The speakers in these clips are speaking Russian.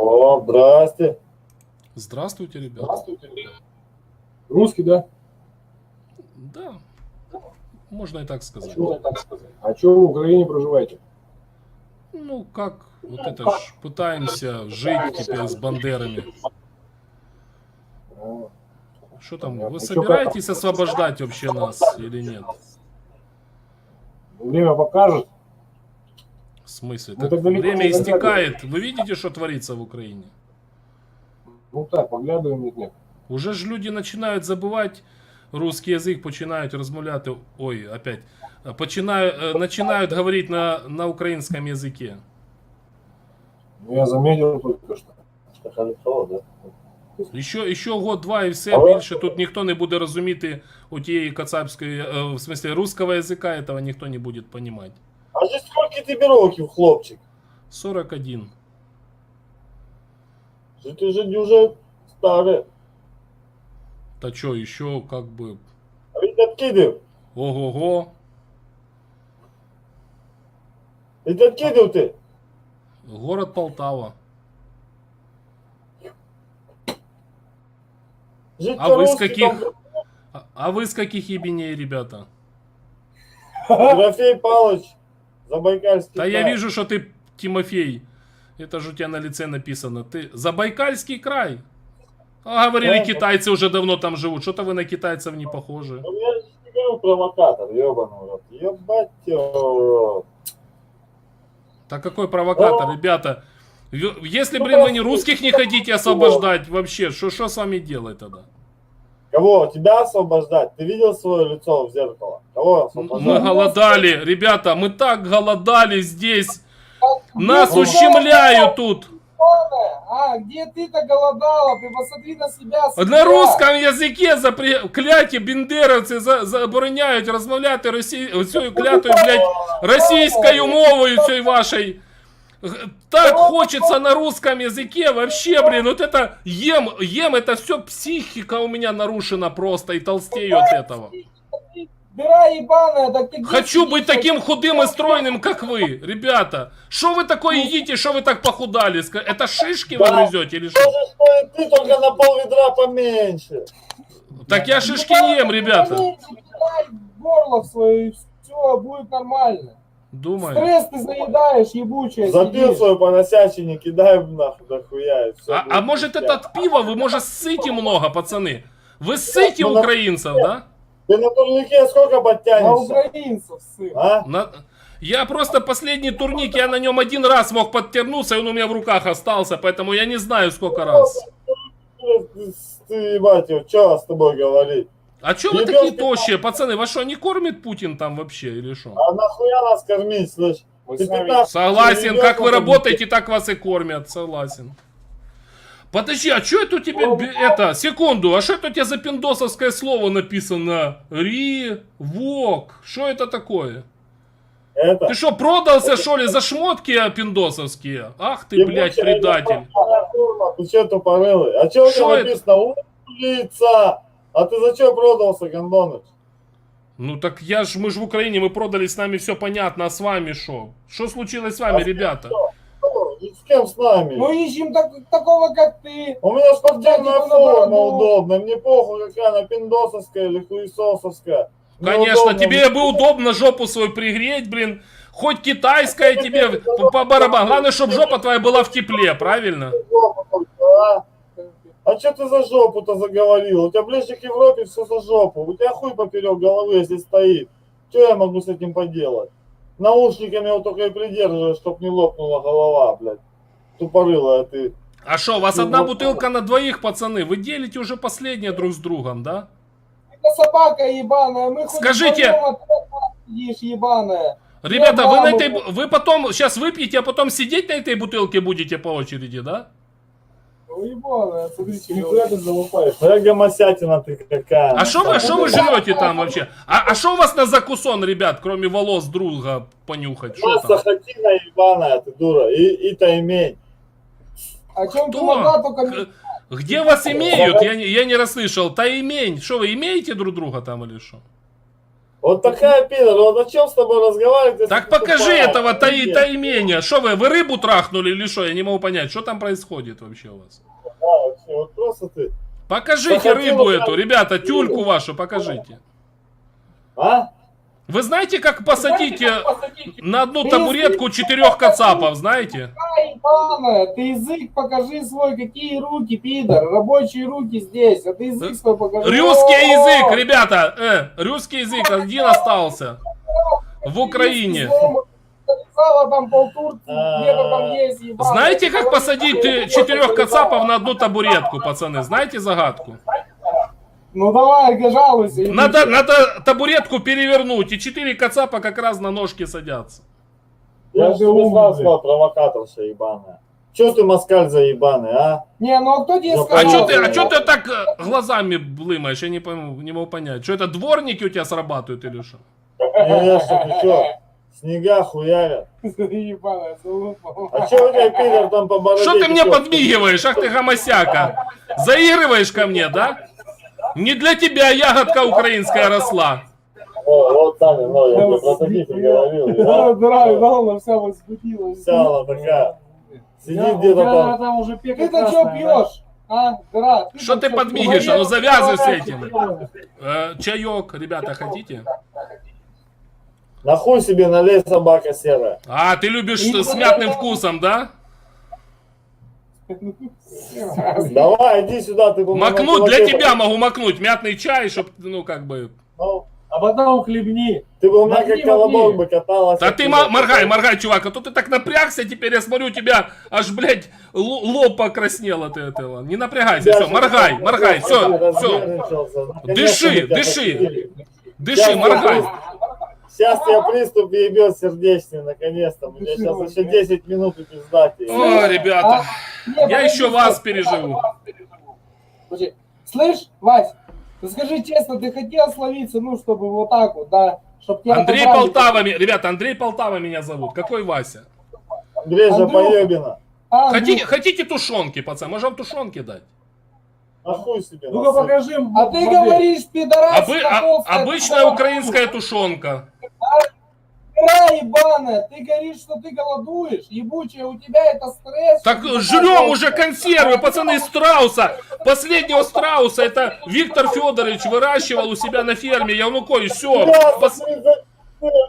О, здрасте. Здравствуйте, ребята. Здравствуйте. Русский, да? Да, можно и так сказать. А что вы в Украине проживаете? Ну, как вот это ж, пытаемся жить теперь с бандерами. А, Что там, вы Чё, собираетесь освобождать вообще нас или нет? Время покажет. В смысле? Ну, Так так далеко время не заглядывай. истекает. Вы видите, что творится в Украине? Ну так, поглядываем, нет, нет. Уже ж люди начинають забувати русский язик, починають розмовляти. Ой, опять. Починають, е, починають говорити на, на українському язикі. Ну, я заметил только что. Что хорошо, да? Ще, ще год-два і все, Але- більше тут ніхто не буде розуміти у тієї кацапської, е, в смысле, русского язика, этого ніхто не буде розуміти. Тебе років, хлопчик? 41. Что ты же уже старый. Та що, еще как бы. А откидывал. Ого-го. Ведь откидывал ты. Город Полтава. Жить А вы с каких? А, а вы с каких ебеней, ребята? Трофей Палыч. Забайкальский Да я край. вижу, что ты Тимофей. Это же у тебя на лице написано. Ты Забайкальский край. А говорили, Да. китайцы уже давно там живут. Что-то вы на китайцев не похожи. Ну, я же не говорю провокатор, ебаный рот. Ебать рот. Так какой провокатор, О. ребята? Если, Ну, блин, вы не русских не хотите освобождать вообще, что с вами делать тогда? Кого? Тебя освобождать? Ты видел свое лицо в зеркало? Кого освобождать? Мы голодали, ребята, мы так голодали здесь. Нас Ну, ущемляют тут. А, где ты-то голодала? Ты посмотри на себя. На себя. русском язике запре... кляті бендеровці за... забороняють розмовляти росі... цією клятою, блядь, російською мовою цією вашей. Так хочется на русском языке вообще, блин, вот это ем, ем, это все психика у меня нарушена просто и толстею от этого. Дыра ебаная, так ты где Хочу быть таким худым и стройным, как вы, ребята. Что вы такое едите, что вы так похудали? Это шишки вы грызете или что? То же, что и ты, только на пол ведра поменьше. Так я шишки не ем, ребята. Дай горло свое, все, будет нормально. Думаю. Стресс ты заедаешь, ебучая. Запил сидишь. свою поносячине, кидай в нахуй, дохуя. А, а может это от пива? Вы, может, ссыте много, пацаны? Вы ссыте Ну, на- украинцев, да? Ты на турнике сколько На подтянешься? украинцев, сын. А? На- Я просто последний турник, я на нем один раз мог подтернуться, и он у меня в руках остался, поэтому я не знаю сколько раз. Ты, ты, ебать его, что с тобой говорить? А чё вы такие тощие, пацаны? Вас что, не кормит Путин там вообще или что? А нахуя нас кормить, слышь? Ты сами- 15 Согласен, ребёнка как вы кормить. работаете, так вас и кормят, согласен. Подожди, а что это у тебя, бе- это, секунду, а что это у тебя за пиндосовское слово написано? Ри, вок, что это такое? Это. Ты что, продался, что ли, за шмотки а, пиндосовские? Ах ты, блядь, предатель. Ты что тупорылый? А что у Шо тебя это? написано? Улица! А ты за что продался, Гондоныч? Ну так я ж, мы ж в Украине, мы продали, с нами все понятно, а с вами что? Что случилось с вами, А с ребята? Что? И С кем с нами? Мы ищем так- такого, как ты. У меня спортивная форма наоборот. удобная. Мне похуй, какая она пиндосовская или хуесосовская. Конечно, удобно, тебе бы удобно жопу свою пригреть, блин. Хоть китайская тебе по, по барабану. Главное, чтобы жопа твоя была в тепле, правильно? А? А что ты за жопу-то заговорил? У тебя ближе к Европе все за жопу. У тебя хуй поперек головы, если стоит. Что я могу с этим поделать? Наушниками его только и придерживаешь, чтоб не лопнула голова, блядь. Тупорылая ты. А что, у вас Ну, одна бутылка на двоих, пацаны? Вы делите уже последнее друг с другом, да? Это собака ебаная. Мы Скажите- сидишь, ебаная. Ребята, вы на этой, вы потом сейчас выпьете, а потом сидеть на этой бутылке будете по очереди, да? Ну, ебаная, смотрите. Нихуя ты залупаешь. Моя гомосятина ты какая. А что вы, а шо вы жрете там вообще? А что у вас на закусон, ребят, кроме волос друга понюхать? Что Масса хатина ебаная, ты дура. И, и таймень. О чем ты могла только... Где вас имеют? Я не, я не расслышал. Таймень. Что вы имеете друг друга там или что? Вот такая пидор, вот о чем с тобой разговаривать? Так покажи тупая? этого таи, Нет. таимения. Что вы, вы рыбу трахнули или что? Я не могу понять, что там происходит вообще у вас. Да, вообще, вот просто ты. Покажите Захотела рыбу эту, ребята, тюльку вашу покажите. А? Вы знаете, как посадить э, на одну табуретку четырех кацапов, знаете? Ты язык покажи свой, какие руки, пидор, рабочие руки здесь, а ты язык свой покажи. Русский язык, ребята, э, русский язык один остался в Украине. А. Знаете, как посадить э, четырех кацапов на одну табуретку, пацаны? Знаете загадку? Ну давай, жалуйся. иди. Надо, надо табуретку перевернуть, и четыре кацапа как раз на ножки садятся. Я же ты тебе умный. сказал, провокаторша ебаная. Че ты москаль заебаный, а? Не, ну а кто тебе Ну, А сказал? что ты, а чё ты так э, глазами блымаешь? Я не, пойму, не могу понять. Что это дворники у тебя срабатывают или что? Не, что ты чё? Снега хуярят. Ебаная, залупа. А че у тебя пидор там по бороде? Что ты мне течёт? подмигиваешь? Ах ты гомосяка. Заигрываешь ко мне, да? Не для тебя ягодка украинская росла. О, вот Таня, ну, я тебе про таких и говорил. Да, да, да, она вся возбудилась. Вся она такая. Сидит где-то да, там. там уже пека Ты-то что красная, пьешь? А, дыра? Что там ты подмигиваешь? А ну завязывай с этим. Э, чаек, ребята, хотите? Нахуй себе налей собака серая. А, ты любишь с мятным вкусом, да? Давай, иди сюда, ты по-моему, Макнуть для тебя могу макнуть мятный чай, чтоб, ну, как бы... Ну, А потом хлебни. Ты бы у меня как колобок бы каталась. Да ты моргай, моргай, чувак, а то ты так напрягся, теперь я смотрю, у тебя аж, блядь, лоб покраснел от этого. Не напрягайся, все, моргай, моргай, все, все. Дыши, дыши. Дыши, моргай. Сейчас тебя приступ ебет сердечный, наконец-то. У меня сейчас еще 10 минут и пизда тебе. О, ребята, Не, я еще вас переживу. Слышь, Вась, ты скажи честно, ты хотел словиться, ну, чтобы вот так вот, да? Чтоб тебя Андрей отобрали. Полтава, ребята, Андрей Полтава меня зовут. Какой Вася? Андрей же поебина. А, Хотите, ну, хотите тушенки, пацан? Можем тушенки дать? Нахуй себе. Ну-ка покажи. а ты говоришь, пидорас, Обы- а- обычная украинская тушенка. Ра, ебаная, ты говоришь, что ты голодуешь, ебучая, у тебя это стресс. Так жрем уже консервы, пацаны, из страуса. Последнего страуса это Виктор Федорович выращивал у себя на ферме Янукович. Все. Бля, ты за- ты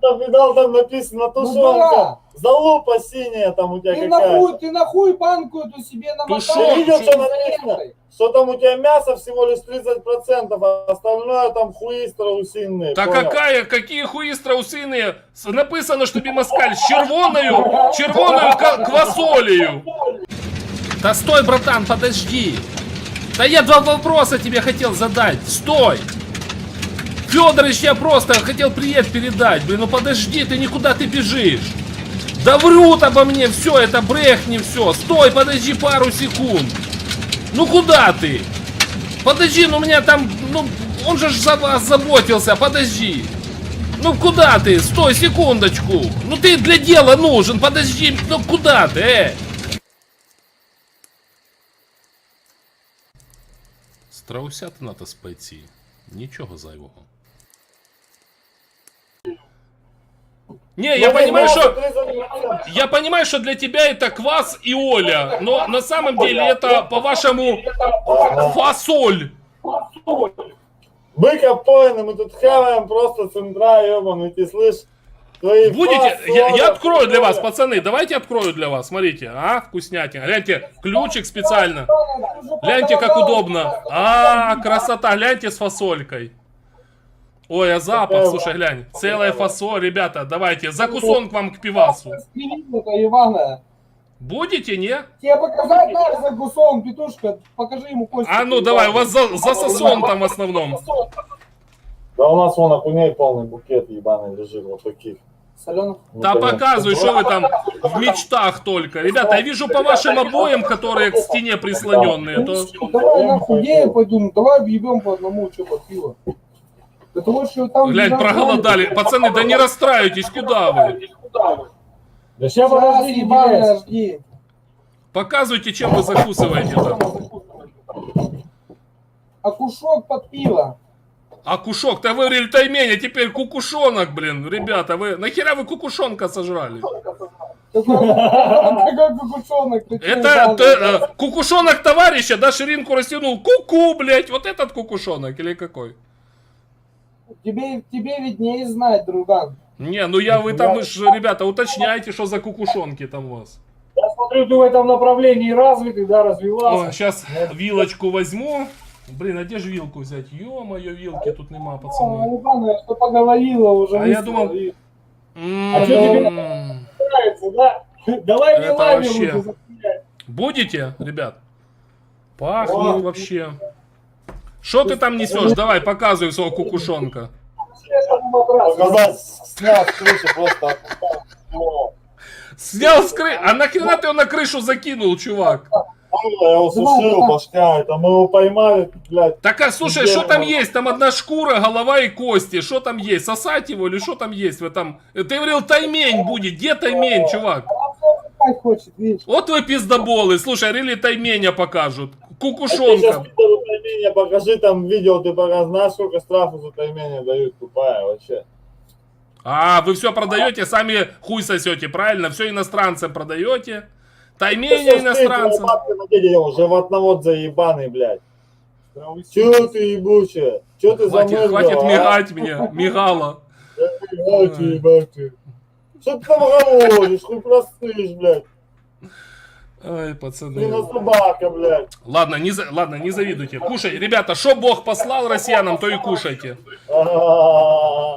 там видал, там написано Ну, тушенка. да. Залупа синяя там у тебя Ты нахуй, ты нахуй банку эту себе намотал. Ты видел, что написано? Что там у тебя мясо всего лишь 30%, а остальное там хуи страусиные. Та понял? какая, какие хуи страусиные? С- Написано, что москаль с червоною, червоною ка- квасолею. Да стой, братан, подожди. Да я два вопроса тебе хотел задать. Стой. Федорович, я просто хотел привет передать. Блин, ну подожди, ты никуда ты бежишь. Да врут обо мне, все, это брехни, все. Стой, подожди пару секунд. Ну куда ты? Подожди, ну у меня там, ну, он же за вас заботился, подожди. Ну куда ты? Стой, секундочку. Ну ты для дела нужен, подожди, ну куда ты, э? Страусята надо спойти. Нічого зайвого. Не, я понимаю, что 30%. я понимаю, что для тебя это квас и Оля, но на самом деле это, по-вашему, фасоль. Быка поины, мы тут хаваем просто центра, ебаный, ты? Твои Будете? Я, я открою для вас, пацаны. Давайте открою для вас. Смотрите, а, вкуснятина. Гляньте, ключик специально. Гляньте, как удобно. А, красота. Гляньте с фасолькой. Ой, а запах, Какая слушай, глянь. Целая фасоль, ребята, давайте. Закусон к вам к пивасу. Ивана. Будете, не? Тебе показать наш за гусом, петушка, покажи ему кость. А ну давай, у вас за, засосон там в основном. Да у нас вон окуней полный букет ебаный лежит, вот таких. Соленых. Ну, Да показывай, что вы там в мечтах только. Ребята, я вижу по вашим обоям, которые к стене прислоненные, то... Давай нахуй я пойду, давай объебем по одному, что под пиво. Для того, что там... Глянь, лежат проголодали. Пацаны, да не расстраивайтесь, куда вы? Да сейчас подожди, ебаная, жди. Показывайте, чем вы закусываете там. Окушок под пиво. А кушок, то вы говорили таймень, а теперь кукушонок, блин. Ребята, вы нахера вы кукушонка сожрали? Какой кукушонок? Это да, да, э, кукушонок товарища, да, ширинку растянул. Ку-ку, блядь, вот этот кукушонок или какой? Тебе, тебе виднее знать, друган. Не, ну я, вы там, вы ж, ребята, уточняйте, что за кукушонки там у вас. Я смотрю, ты в этом направлении развитый, да, развивался. сейчас вилочку возьму. Блин, а где же вилку взять? Ё-моё, вилки тут нема, пацаны. Ну, ладно, я что поговорила уже. А я думал- и- М, А чё тебе-. Нравится, да? Давай мне Это лами вообще. лучше. Будете, ребят? Пахнет О. вообще. Что ты там несешь? Давай, показывай своего кукушонка. Снял с крыши просто. отмотал. О, Снял с крыши. А нахрена ты его на крышу закинул, чувак? Я его сушил, башка, это мы его поймали, блядь. Так, а слушай, что там есть? Там одна шкура, голова и кости. Что там есть? Сосать его или что там есть в этом? Ты говорил, таймень будет. Где таймень, чувак? Вот вы пиздоболы. Слушай, рели тайменя покажут. Кукушонка. таймение покажи, там видео ты пока знаешь, сколько штрафов за таймение дают, тупая вообще. А, вы все продаете, сами хуй сосете, правильно? Все иностранцам продаете. Тайменя иностранцам. Животновод заебаный, блядь. Чё ты ебучая? Чё ты Хватит, замерзла? хватит а? мигать мне, мигала. Ебать, ебать. Что ты там говоришь? Хуй простышь, блядь. Ай, Ты на пацаны. собака, блядь. Ладно, не, за- ладно, не завидуйте. Кушай, ребята, что Бог послал россиянам, то и кушайте.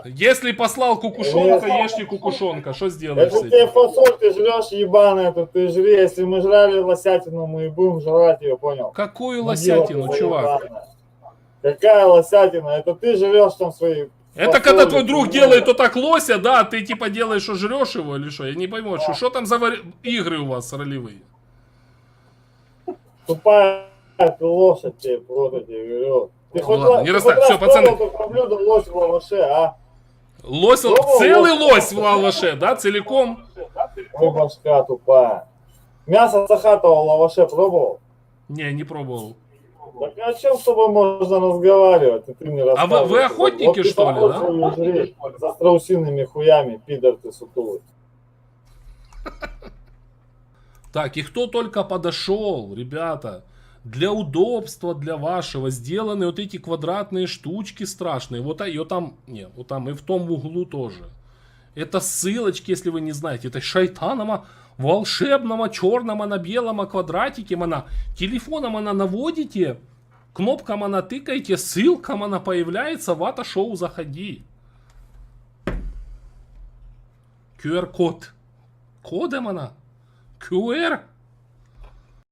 Если послал кукушонка, ешьте кукушонка. Что сделаешь Это тебе фасоль, ты жрешь ебаная, это ты жри. Если мы жрали лосятину, мы и будем жрать ее, понял? Какую лосятину, чувак? Какая лосятина? Это ты живешь там свои... Это фасоли, когда твой друг делает вот так лося, да, а ты типа делаешь, что жрешь его или что? Я не пойму, что, что там за вари- игры у вас ролевые? Тупая ты лошадь тебе, тебе говорю. Ты хоть ладно, не раз пацаны. пробовал такое блюдо лось в лаваше, а? Лось, Пробовал целый лось? лось в лаваше, да, целиком? Ой, башка тупая. Мясо сахатого в лаваше пробовал? Не, не пробовал. Так о чем с тобой можно разговаривать? И ты мне А вы- вы рассказываешь. охотники, Вот ты что ли, да? попробуй жри За страусиными хуями, пидор ты сутулый. Так, и кто только подошел, ребята, для удобства для вашего сделаны вот эти квадратные штучки страшные. Вот а- ее там, не, вот там и в том углу тоже. Это ссылочки, если вы не знаете. Это шайтанома волшебного черного на белом квадратике. Она телефоном она наводите, кнопкам она тыкаете, ссылкам она появляется, вата шоу заходи. QR-код. Кодом она. queer?